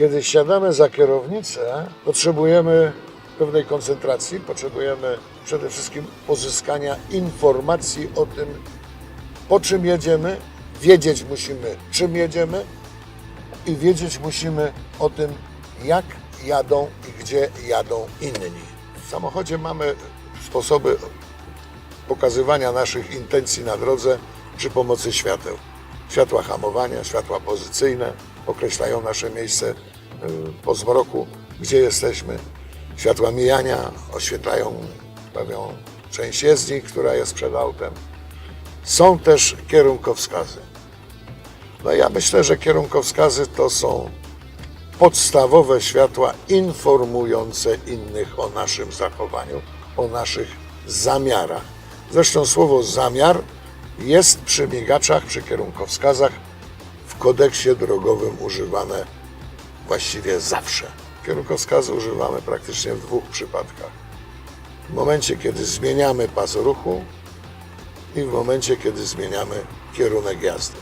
Kiedy siadamy za kierownicę, potrzebujemy pewnej koncentracji, potrzebujemy przede wszystkim pozyskania informacji o tym, po czym jedziemy, wiedzieć musimy, czym jedziemy i wiedzieć musimy o tym, jak jadą i gdzie jadą inni. W samochodzie mamy sposoby pokazywania naszych intencji na drodze przy pomocy świateł. Światła hamowania, światła pozycyjne określają nasze miejsce y, po zmroku, gdzie jesteśmy. Światła mijania oświetlają pewną część jezdni, która jest przed autem. Są też kierunkowskazy. No ja myślę, że kierunkowskazy to są podstawowe światła informujące innych o naszym zachowaniu, o naszych zamiarach. Zresztą słowo zamiar jest przy migaczach, przy kierunkowskazach kodeksie drogowym używane właściwie zawsze. Kierunkowskazy używamy praktycznie w dwóch przypadkach. W momencie, kiedy zmieniamy pas ruchu i w momencie, kiedy zmieniamy kierunek jazdy.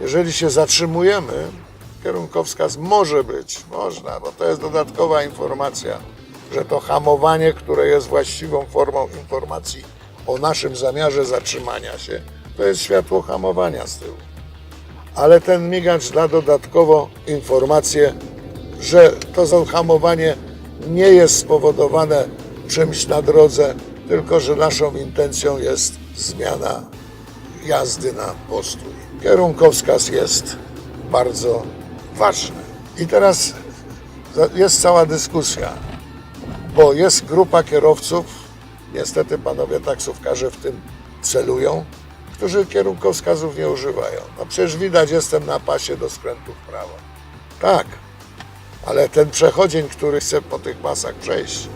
Jeżeli się zatrzymujemy, kierunkowskaz może być, można, bo to jest dodatkowa informacja, że to hamowanie, które jest właściwą formą informacji o naszym zamiarze zatrzymania się, to jest światło hamowania z tyłu. Ale ten migacz da dodatkowo informację, że to zahamowanie nie jest spowodowane czymś na drodze, tylko że naszą intencją jest zmiana jazdy na postój. Kierunkowskaz jest bardzo ważny. I teraz jest cała dyskusja, bo jest grupa kierowców, niestety panowie taksówkarze w tym celują, którzy kierunkowskazów nie używają. No przecież widać, jestem na pasie do skrętu w prawo. Tak, ale ten przechodzień, który chce po tych pasach przejść,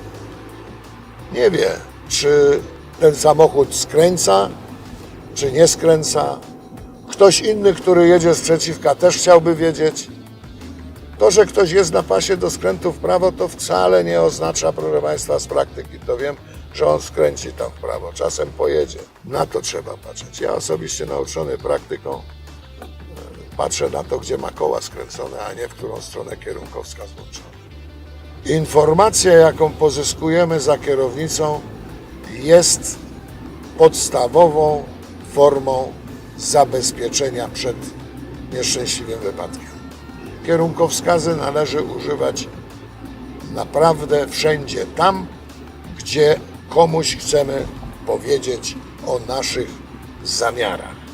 nie wie, czy ten samochód skręca, czy nie skręca. Ktoś inny, który jedzie z przeciwka, też chciałby wiedzieć. To, że ktoś jest na pasie do skrętu w prawo, to wcale nie oznacza, proszę Państwa, z praktyki. To wiem, że on skręci tam w prawo, czasem pojedzie. Na to trzeba patrzeć. Ja osobiście nauczony praktyką e, patrzę na to, gdzie ma koła skręcone, a nie w którą stronę kierunkowskaz włączony. Informacja, jaką pozyskujemy za kierownicą, jest podstawową formą zabezpieczenia przed nieszczęśliwym wypadkiem. Kierunkowskazy należy używać naprawdę wszędzie tam, gdzie komuś chcemy powiedzieć o naszych zamiarach.